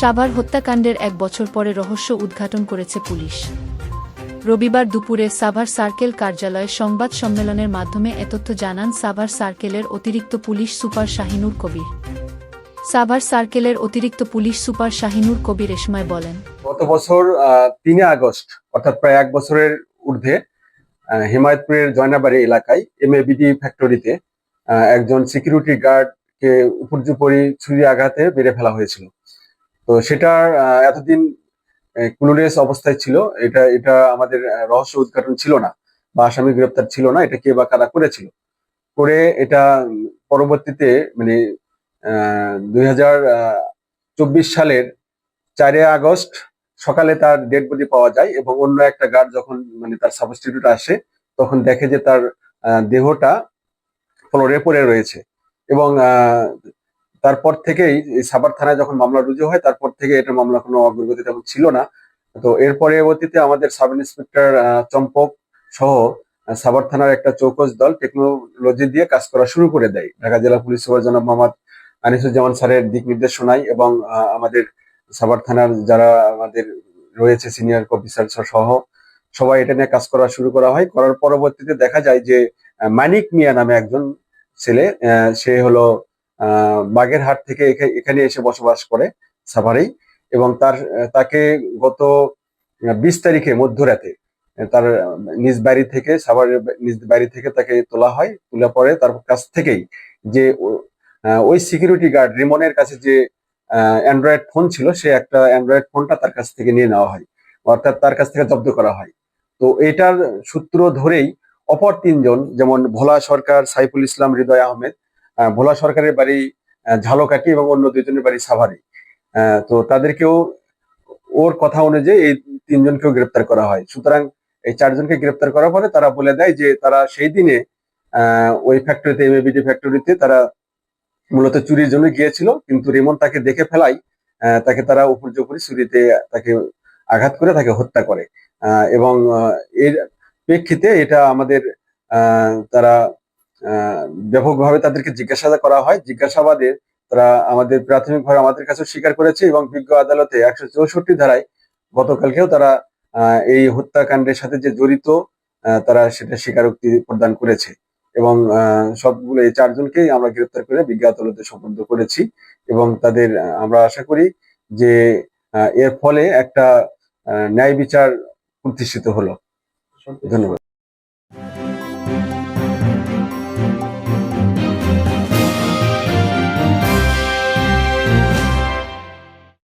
সাভার হত্যাকাণ্ডের এক বছর পরে রহস্য উদ্ঘাটন করেছে পুলিশ। রবিবার দুপুরে সাভার সার্কেল কার্যালয়ে সংবাদ সম্মেলনের মাধ্যমে এ তথ্য জানান সাভার সার্কেলের অতিরিক্ত পুলিশ সুপার শাহিনুর কবির। সাভার সার্কেলের অতিরিক্ত পুলিশ সুপার শাহিনুর কবির এ সময় বলেন, গত বছর তিনে আগস্ট, অর্থাৎ প্রায় এক বছরের ঊর্ধ্বে হিমায়তপুরের জয়নাবাড়ি এলাকায় এমএবিডি ফ্যাক্টরিতে একজন সিকিউরিটি গার্ডকে উপর্যুপরি ছুরি আঘাতে মেরে ফেলা হয়েছিল। তো সেটার এতদিন ক্লুলেস অবস্থায় ছিল। এটা এটা আমাদের রহস্য উদ্ঘাটন ছিল না বা আসামি গ্রেপ্তার ছিল না। এটা কে বা কারা করেছিল? করে এটা পরবর্তীতে মানে দুই হাজার চব্বিশ সালের চারে আগস্ট সকালে তার ডেড বডি পাওয়া যায় এবং অন্য একটা গার্ড যখন মানে তার সাবস্টিটিউট আসে, তখন দেখে যে তার দেহটা ফ্লোরে পড়ে রয়েছে এবং তারপর থেকেই সাভার থানায় যখন মামলা রুজু হয়, তারপর থেকে এটা মামলা কোনো অগ্রগতি তেমন ছিল না। তো এর পরবর্তীতে আমাদের সাব ইন্সপেক্টর চম্পক সহ সাভার থানার একটা চৌকস দল টেকনোলজি দিয়ে কাজ করা শুরু করে দেয়। ঢাকা জেলা পুলিশ সুপার জনাব মোহাম্মদ আনিসুজ্জামান স্যারের দিক নির্দেশনায় এবং আমাদের সাভার থানার যারা আমাদের রয়েছে সিনিয়র অফিসার সহ, সবাই এটা নিয়ে কাজ করা শুরু করা হয়। করার পরবর্তীতে দেখা যায় যে মানিক মিয়া নামে একজন ছেলে সে হলো বাগেরহাট থেকে এখা- এখানে এসে বসবাস করে সাভারেই এবং তার তাকে গত বিশ তারিখে মধ্যরাতে তার নিজ বাড়ি থেকে সাভারের নিজ বাড়ি থেকে তাকে তোলা হয় তোলা পরে তার কাছ থেকেই যে ওই সিকিউরিটি গার্ড রিমনের কাছে যে অ্যান্ড্রয়েড ফোন ছিল সে একটা অ্যান্ড্রয়েড ফোনটা তার কাছ থেকে নিয়ে নেওয়া হয় অর্থাৎ তার কাছ থেকে জব্দ করা হয়। তো এটার সূত্র ধরেই অপর তিনজন যেমন ভোলা সরকার সাইফুল ইসলাম হৃদয় আহমেদ আহ, ভোলা সরকারের বাড়ি আহ, ঝালকাঠি এবং অন্য দুজনের বাড়ি সাভারে। তো তাদেরকেও ওর কথা অনুযায়ী এই তিনজনকেও গ্রেপ্তার করা হয়। সুতরাং এই চারজনকে গ্রেপ্তার করার পরে তারা বলে দেয় যে তারা সেই দিনে ওই ফ্যাক্টরিতে এমএবিডি ফ্যাক্টরিতে তারা মূলত চুরির জন্য গিয়েছিল। কিন্তু রেমন তাকে দেখে ফেলাই তাকে তারা উপর্যুপরি চুরিতে তাকে আঘাত করে তাকে হত্যা করে। এবং এর প্রেক্ষিতে এটা আমাদের তারা ব্যাপকভাবে তাদেরকে জিজ্ঞাসাবাদ করা হয়। জিজ্ঞাসাবাদে তারা আমাদের প্রাথমিকভাবে আমাদের কাছে স্বীকার করেছে এবং বিজ্ঞ আদালতে একশো চৌষট্টি ধারায় গতকালকেও তারা এই হত্যাকাণ্ডের সাথে যে জড়িত তারা সেটা স্বীকারোক্তি প্রদান করেছে এবং সবগুলো এই চারজনকেই আমরা গ্রেপ্তার করে বিজ্ঞ আদালতে সোপর্দ করেছি এবং তাদের আমরা আশা করি যে এর ফলে একটা ন্যায় বিচার প্রতিষ্ঠিত হলো। ধন্যবাদ।